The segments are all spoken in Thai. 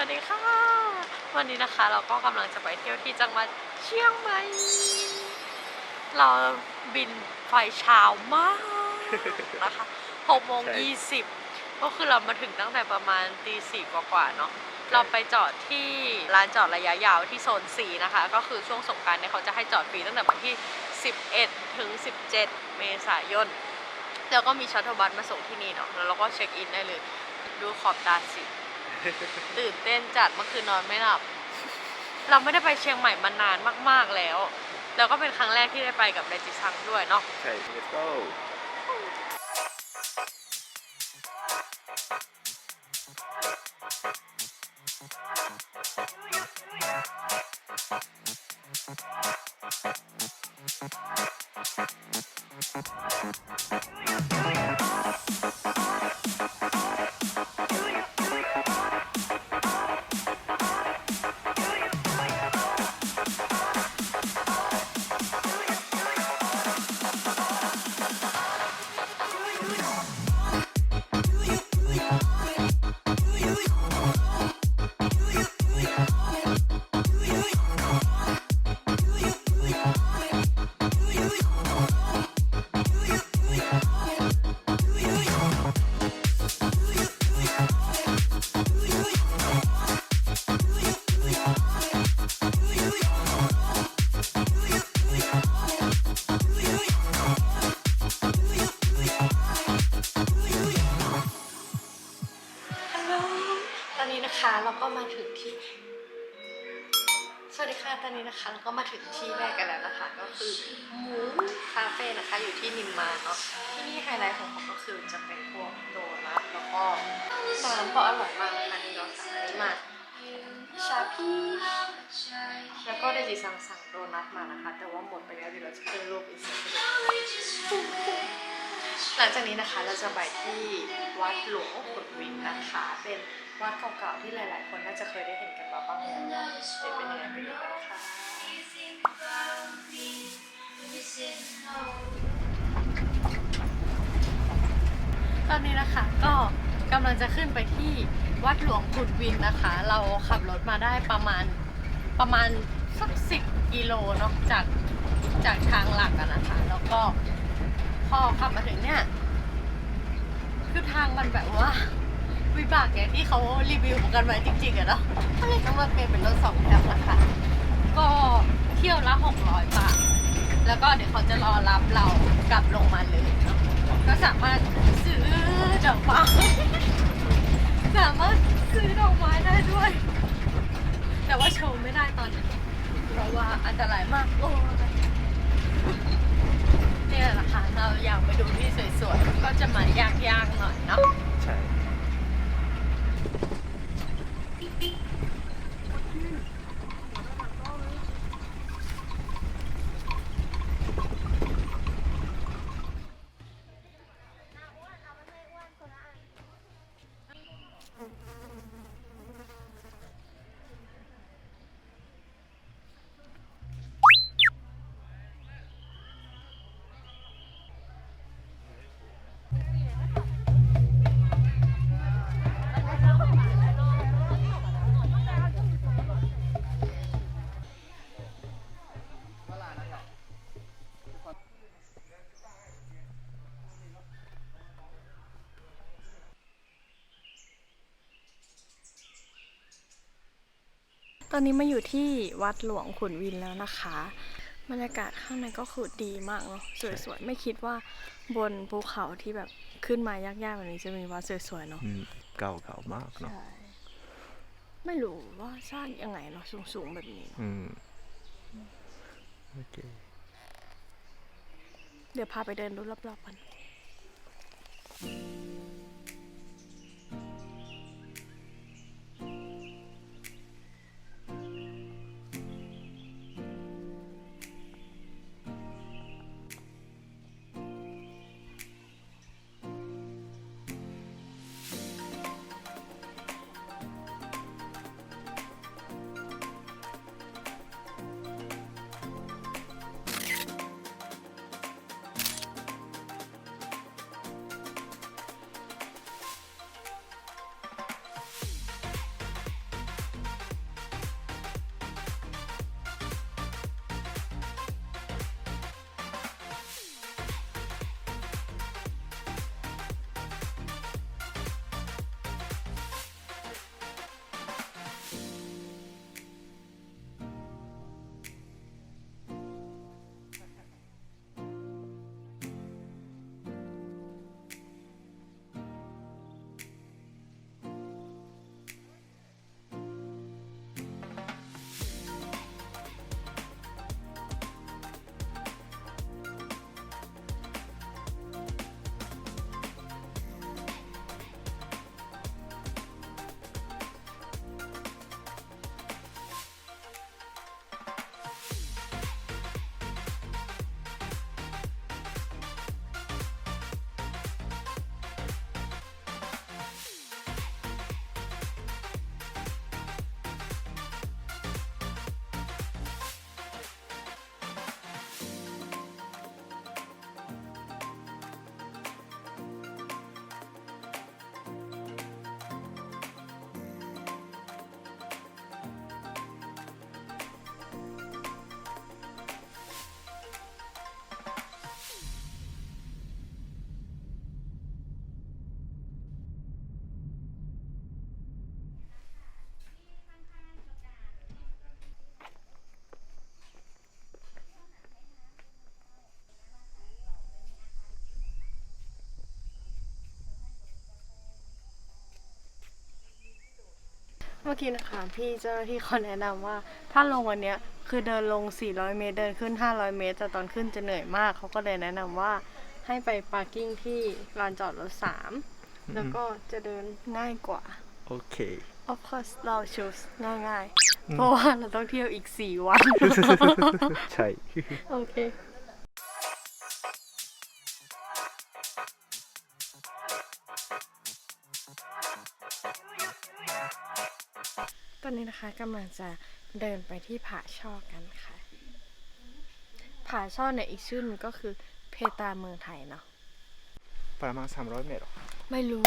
วัสดีค่ะ วันนี้นะคะเราก็กำลังจะไปเที่ยวที่จังหวัดเชียงใหม่ เราบินไฟเช้ามากนะคะ6โมงใช่20ก็คือเรามาถึงตั้งแต่ประมาณตีสี่กว่าๆเนาะ เราไปจอดที่ร้านจอดระยะยาวที่โซน4นะคะ ก็คือช่วงสงกรารเนี่ยเขาจะให้จอดฟรีตั้งแต่วันที่ 11 ถึง 17 เมษายน แล้วก็มีชัตเทอร์บัสมาส่งที่นี่เนาะ แล้วเราก็เช็คอินได้เลย ดูขอบตาสิ ตื่นเต้นจัดเมื่อคืนนอนไม่หลับ เราไม่ได้ไปเชียงใหม่มานานมากๆแล้ว แล้วก็เป็นครั้งแรกที่ได้ไปกับเดจิซังด้วยเนาะใช่ let's go น้ำก็อร่อยมากนะคะนี่เราสั่งอันนี้มาชาพีแล้วก็ได้จีสั่งสั่งโดนัทมานะคะ แต่ว่าหมดไปแล้วเดี๋ยวเราจะขึ้นรูปอีกสักทีหลังจากนี้นะคะเราจะไปที่วัดหลวงขุนวินนะคะ เป็นวัดเก่าๆที่หลายๆ คนน่าจะเคยได้เห็นกันมาบ้างแล้วจะเป็นยังไงไปดูกันนะคะตอนนี้นะคะก็ กำลังจะขึ้นไปที่วัดหลวงขุนวินนะคะ เราขับรถมาได้ประมาณประมาณสักสิบกิโลเนาะจากจากทางหลักอะนะคะ แล้วก็พอขับมาถึงเนี่ยคือทางมันแบบว่าวิบากอย่างที่เขารีวิวกันไว้จริงๆอะเนาะก็เลยต้องมาเปลี่ยนเป็นรถสองแถวนะคะ ก็เที่ยวละหกร้อยบาท แล้วก็เดี๋ยวเขาจะรอรับเรากลับลงมาเลย ก็สามารถซื้อ ดอกไม้สามารถซื้อดอกไม้ได้ด้วย แต่ว่าโชว์ไม่ได้ตอนนี้เพราะว่าอันตรายมากโอ้ยเนี่ยแหละค่ะเราอยากไปดูที่สวยๆ ก็จะมายากๆหน่อยเนาะใช่ ตอนนี้มาอยู่ที่วัดหลวงขุนวินแล้วนะคะ บรรยากาศข้างในก็คือดีมากเนาะสวยๆ ไม่คิดว่าบนภูเขาที่แบบขึ้นมายากๆแบบนี้จะมีวัดสวยๆเนาะอืมเก่าเก่ามากเนาะใช่ไม่รู้ว่าสร้างยังไงเนาะสูงๆแบบนี้เนอะอืมโอเคเดี๋ยวพาไปเดินดูรอบๆกัน เมื่อกี้นะคะพี่เจ้าหน้าที่เขาแนะนำว่า ถ้าลงวันเนี้ยคือเดินลง 400 เมตร เดินขึ้น 500 เมตร แต่ตอนขึ้นจะเหนื่อยมาก เขาก็เลยแนะนำว่าให้ไปปาร์กิ้งที่ลานจอดรถ3แล้วก็จะเดินง่ายกว่า โอเค of course เรา choose ง่ายๆ เพราะว่าเราต้องเที่ยวอีก 4 วัน ใช่ โอเค อนนี้นะคะกำลังจะเดินไปที่ผาช่อกันค่ะ ผาช่อเนี่ยอีกชื่อหนึงก็คือเพตาเมืองไทยเนาะประมาณ300เมตรเหรอ ไม่รู้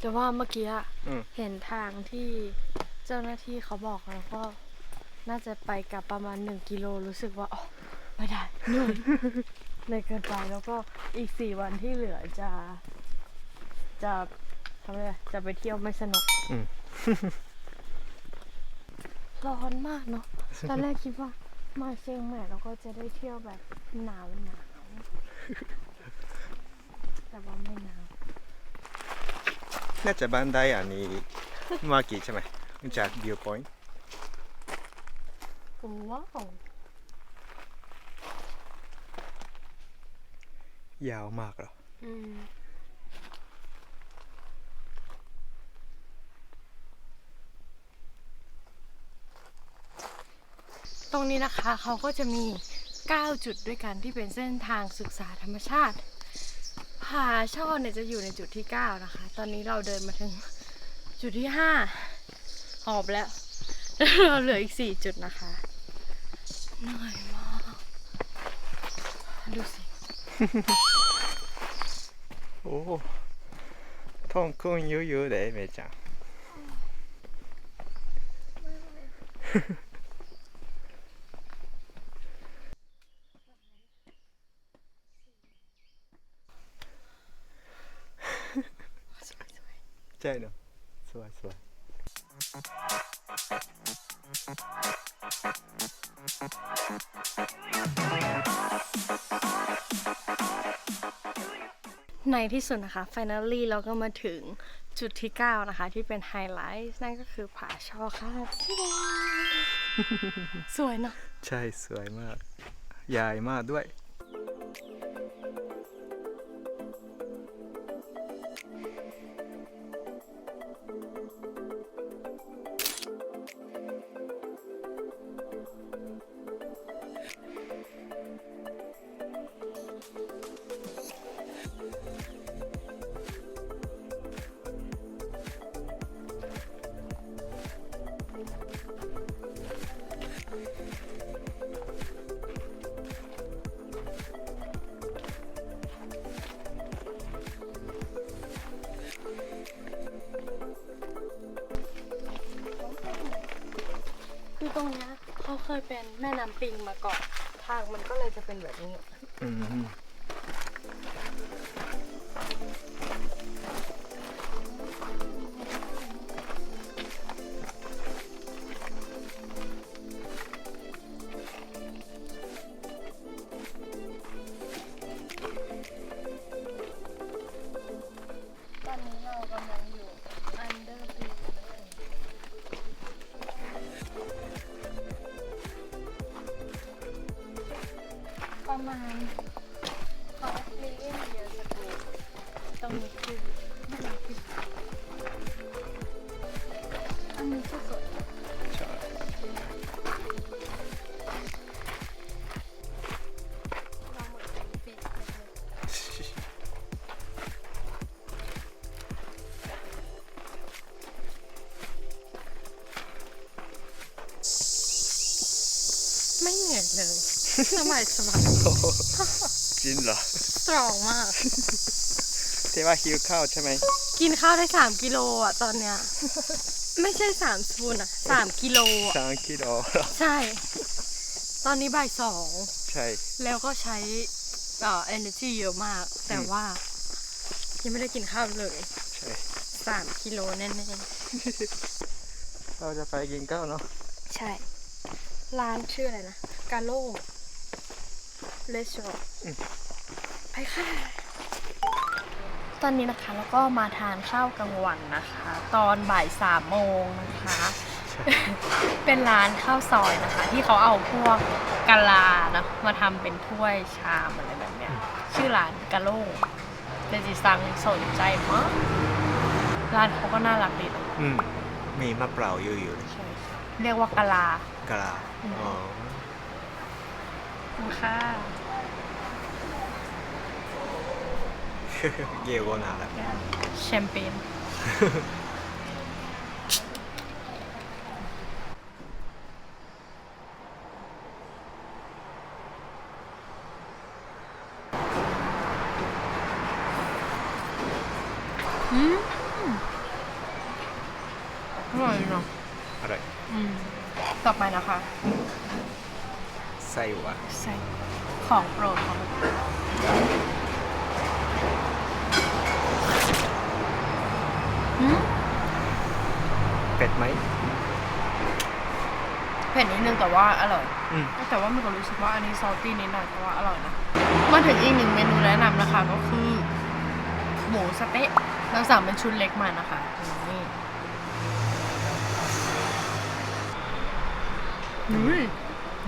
แต่ว่าเมื่อกี้อะอืม เห็นทางที่เจ้าหน้าที่เขาบอกแล้วก็น่าจะไปกลับประมาณหนึ่งกิโลรู้สึกว่าอ๋อไม่ได้เหนื่อย เลยเกินไปแล้วก็อีกสี่วันที่เหลือจะ จะทำอะไรอะจะไปเที่ยวไม่สนุก อืม ร้อนมากเนาะ ตอนแรกคิดว่ามาเชียงใหม่เราก็จะได้เที่ยวแบบหนาวหนาว แต่ว่าไม่หนาว น่าจะบ้านได้อันนี้มากี่ใช่ไหมจาก view point ว้าวยาวมากเหรอ อืม ตรงนี้นะคะเขาก็จะมี 9 จุดด้วยกันที่เป็นเส้นทางศึกษาธรรมชาติผาช่อเนี่ยจะอยู่ในจุดที่ 9 นะคะ ตอนนี้เราเดินมาถึงจุดที่ 5 หอบแล้ว เราเหลืออีก 4 จุดนะคะเหนื่อยมากดูสิ โอ้ท้องขึ้นเยอะๆเลยเมย์จัง ใช่เนอะสวยสวยในที่สุดนะคะ finally เราก็มาถึงจุดที่ 9 นะคะ ที่เป็นไฮไลท์ นั่นก็คือผาช่อค่ะสวยเนาะใช่สวยมาก ใหญ่มากด้วย เคยเป็นแม่น้ำปิงมาก่อน ทางมันก็เลยจะเป็นแบบนี้ อืม สบายสบายจริงเหรอ สตรองมาก เทว่าหิวข้าวใช่ไหม กินข้าวได้สามกิโลอะตอนเนี้ย ไม่ใช่สามสปูนอะสามกิโลอะสามกิโลเหรอใช่ ตอนนี้บ่ายสอง ใช่ แล้วก็ใช้เอ่อ energy เยอะมาก แต่ว่า ยังไม่ได้กินข้าวเลยใช่ สามกิโลแน่เราจะไปกินข้าวเนาะๆใช่ ร้านชื่ออะไรนะ กาโล่ เลสโชไปค่ะ ตอนนี้นะคะแล้วก็มาทานข้าวกลางวันนะคะ ตอนบ่ายสามโมงนะคะ เป็นร้านข้าวซอยนะคะ ที่เขาเอาพวกกะลานะมาทำเป็นถ้วยชามอะไรแบบเนี้ย ชื่อร้านกะโล่งเดจิซังสนใจมากร้านเขาก็น่ารักดีนะอืมมีมะเปล่าเยอะอยู่เลยใช่เรียกว่ากะลากะลาอ๋อ คุณค่าเยโกนาละแชมเปญอืมอร่อยเนาะอะไรอืม ต่อไปนะคะ ไส้หวานใส่ของโปรดของอืมเป็ดไหมเผ็ดนิดนึงแต่ว่าอร่อย อืมแต่ว่ามันก็รู้สึกว่าอันนี้ซอลตี้นิดหน่อยแต่ว่าอร่อยนะ มาถึงอีกหนึ่งเมนูแนะนำนะคะก็คือหมูสะเต๊ะเราสั่งเป็นชุดเล็กมานะคะนี่อุ้ย ไ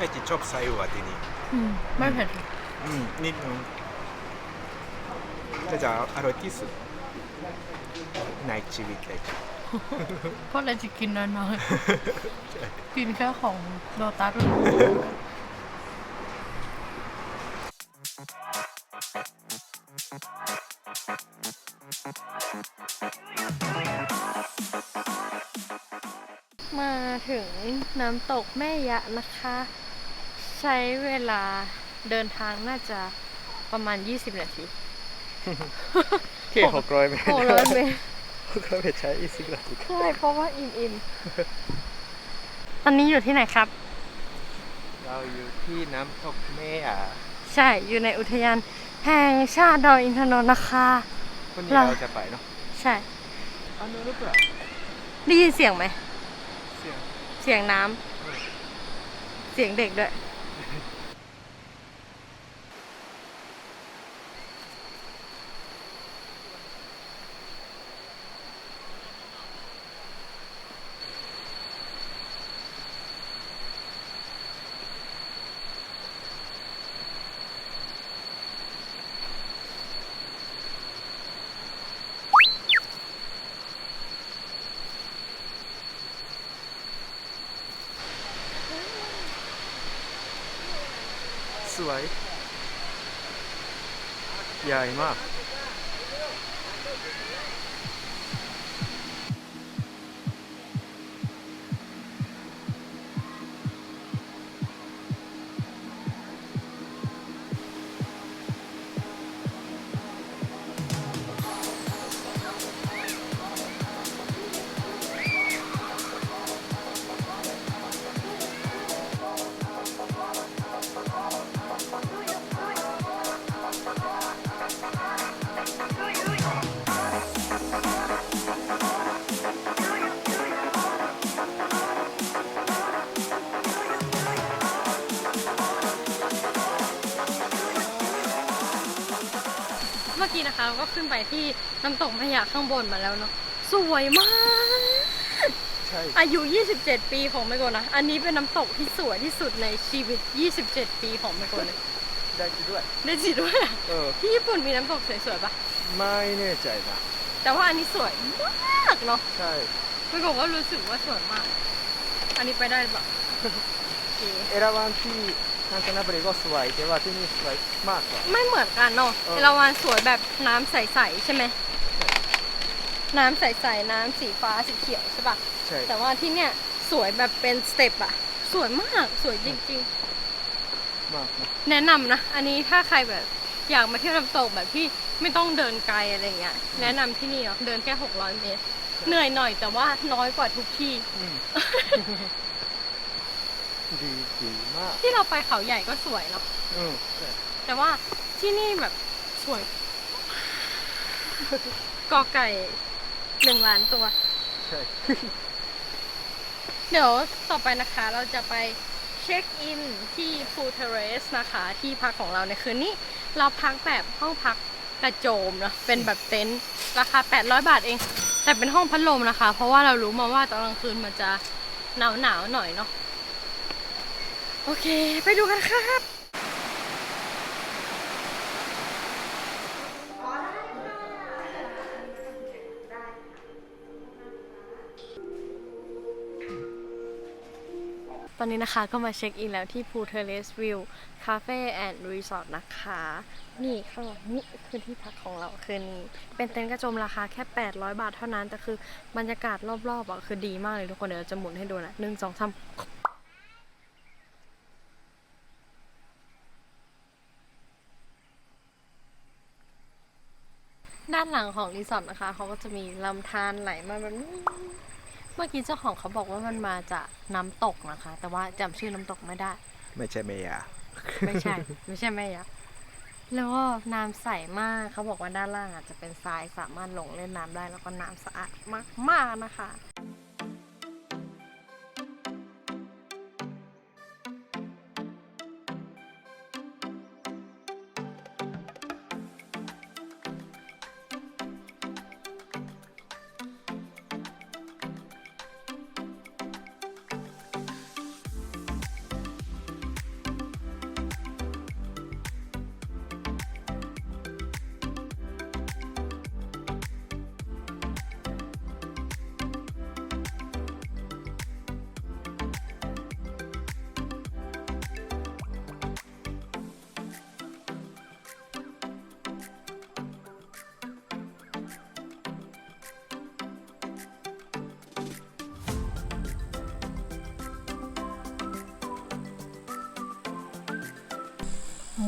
อจิชอบไส้หวานที่นี่อืมไม่เผ็ดอืมนิดนึงน่าจะอร่อยที่สุดในชีวิตเลย เพราะเราจะกินน้อยๆกินแค่ของโดตัส น้ำตกแม่ยะนะคะ ใช้เวลาเดินทางน่าจะประมาณ 20 นาทีแค่หกร้อยเมตรโอ้ร้อยเมตรหกร้อยเมตรใช้อีสิบนาทีใช่เพราะว่าอิ่มอิ่มตอนนี้อยู่ที่ไหนครับ เราอยู่ที่น้ำตกแม่อะใช่อยู่ในอุทยานแห่งชาติดอยอินทนนท์นะคะวันนี้เราเราจะไปเนาะใช่อันนู้นหรือเปล่าได้ยินเสียงไหมเสียงเสียงน้ำเสียงเด็กด้วย สวย ใหญ่มากาก็ขึ้นไปที่น้ำตกพะยาข้างบนมาแล้วเนาะสวยมาก ใช่ อายุ 27 ปีของไมโกนะ อันนี้เป็นน้ำตกที่สวยที่สุดในชีวิต 27 ปีของไมโกเลยได้ด้วย ได้จีด้วยอะเออ ที่ญี่ปุ่นมีน้ำตกสวยๆปะไม่แน่ใจนะ แต่ว่าอันนี้สวยมากเนาะใช่ ไมโกก็รู้สึกว่าสวยมาก อันนี้ไปได้หรือเปล่าโอเค เอราวันที่ ฮันซานาบริก็สวยแต่ว่าที่นี่สวยมากกว่า ไม่เหมือนกันเนาะเออ เอราวันสวยแบบน้ำใสๆใช่ไหม น้ำใสๆน้ำสีฟ้าสีเขียวใช่ปะใช่แต่ว่าที่เนี่ยสวยแบบเป็นสเต็ปอะสวยมากสวยจริง มากนะๆ แนะนำนะ อันนี้ถ้าใครแบบอยากมาเที่ยวน้ำตกแบบที่ไม่ต้องเดินไกลอะไรเงี้ย แนะนำที่นี่เนาะเดินแค่ 600 เมตร เหนื่อยหน่อยแต่ว่าน้อยกว่าทุกที่ อืม ดีดีมาก ที่เราไปเขาใหญ่ก็สวยเนาะอืมใช่แต่ว่าที่นี่แบบสวยกอไก่หนึ่งล้านตัว ใช่ เดี๋ยวต่อไปนะคะเราจะไปช็คอินที่พูเทเรสนะคะ ที่พักของเราในคืนนี้ เราพักแบบห้องพักกระโจมเนาะเป็นแบบเต็นท์ราคา 800 บาทเอง แต่เป็นห้องพัดลมนะคะ เพราะว่าเรารู้มาว่าตอนกลางคืนมันจะหนาวหนาวๆหน่อยเนาะ โอเค ไปดูกันครับตอนนี้นะคะก็มาเช็คอินแล้วที่ Pool Terrace View Cafe and Resort นะคะ นี่ข้างหลังนี่คือที่พักของเราคืนนี้ เป็นเต็นท์กระโจมราคาแค่ 800 บาทเท่านั้น แต่คือบรรยากาศรอบๆอะคือดีมากเลยทุกคน เดี๋ยวจะหมุนให้ดูนะหนึ่งสองสาม ด้านหลังของรีสอร์ทนะคะเขาก็จะมีลำธารไหลมาแบบนี้เมื่อกี้เจ้าของเขาบอกว่ามันมาจากน้ำตกนะคะ แต่ว่าจำชื่อน้ำตกไม่ได้ ไม่ใช่เมยาไม่ใช่ ไม่ใช่แม่ยักษ์แล้วก็น้ำใสมากเขาบอกว่าด้านล่างอาจจะเป็นทรายสามารถลงเล่นน้ำได้แล้วก็น้ำสะอาดมากๆนะคะ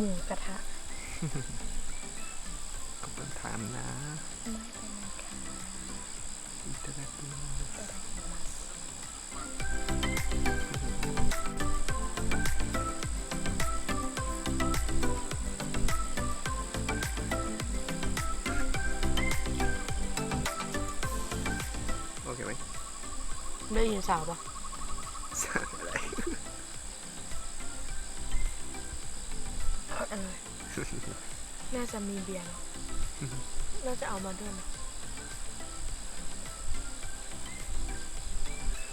หมูกระทะขอบคุณถานนะอิตาลีโอเคไหมได้ยินสาวปะ จะมีเบียร์เนอะน่าจะเอามาด้วยนะ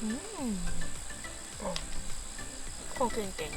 อืมโอ้คงเก่งๆเนอะ